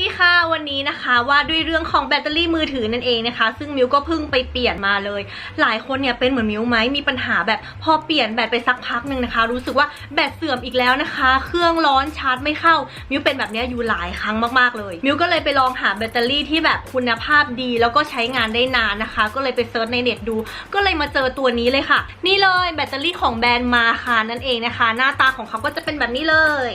ดีค่ะวันนี้นะคะว่าด้วยเรื่องของแบตเตอรี่มือถือนั่นเองนะคะ ซึ่งมิวก็เพิ่งไปเปลี่ยนมาเลย หลายคนเนี่ยเป็นเหมือนมิวไหมมีปัญหาแบบพอเปลี่ยนแบตไปสักพักหนึ่งนะคะ รู้สึกว่าแบตเสื่อมอีกแล้วนะคะ เครื่องร้อนชาร์จไม่เข้า มิวเป็นแบบนี้อยู่หลายครั้งมากๆเลย มิวก็เลยไปลองหาแบตเตอรี่ที่แบบคุณภาพดี แล้วก็ใช้งานได้นานนะคะ ก็เลยไปเซิร์ชในเน็ตดู ก็เลยมาเจอตัวนี้เลยค่ะ นี่เลยแบตเตอรี่ของแบรนด์มาคานั่นเองนะคะ หน้าตาของเขาก็จะเป็นแบบนี้เลย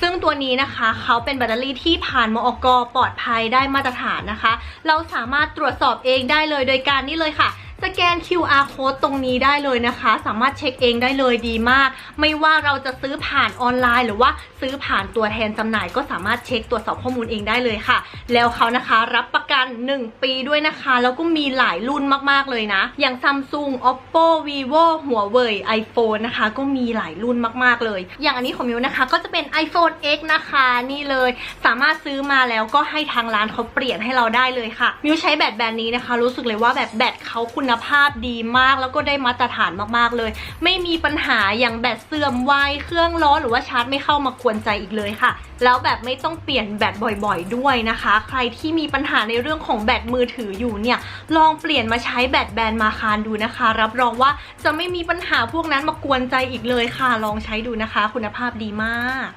ซึ่งตัวนี้นะคะเขาเป็นแบตเตอรี่ที่ผ่านมอกปลอดภัยได้มาตรฐานนะคะ เราสามารถตรวจสอบเองได้เลยโดยการนี่เลยค่ะสแกน QR code ตรงนี้ได้เลยนะคะ สามารถเช็คเองได้เลยดีมาก ไม่ว่าเราจะซื้อผ่านออนไลน์ หรือว่าซื้อผ่านตัวแทนจำหน่ายก็สามารถเช็คตรวจสอบข้อมูลเองได้เลยค่ะ แล้วเขานะคะรับป กัน 1 ปีด้วยนะคะ แล้วก็มีหลายรุ่นมากๆเลยนะ อย่าง Samsung Oppo Vivo Huawei iPhone นะคะ ก็มีหลายรุ่นมากๆเลย อย่างอันนี้ของมิวนะคะ ก็จะเป็น iPhone X นะคะนี่เลย สามารถซื้อมาแล้วก็ให้ทางร้านเขาเปลี่ยนให้เราได้เลยค่ะ มิวใช้แบตแบรนด์นี้นะคะ รู้สึกเลยว่าแบบแบตเขาคุณภาพดีมาก แล้วก็ได้มาตรฐานมากๆเลย ไม่มีปัญหาอย่างแบตเสื่อมไวเครื่องร้อนหรือว่าชาร์จไม่เข้ามากวนใจอีกเลยค่ะ แล้วแบบไม่ต้องเปลี่ยนแบตบ่อย ๆ ด้วยนะคะ ใครที่มีปัญหาในเรื่องของแบตมือถืออยู่เนี่ยลองเปลี่ยนมาใช้แบตแบรนด์มาคารดูนะคะ รับรองว่าจะไม่มีปัญหาพวกนั้นมากวนใจอีกเลยค่ะ ลองใช้ดูนะคะ คุณภาพดีมาก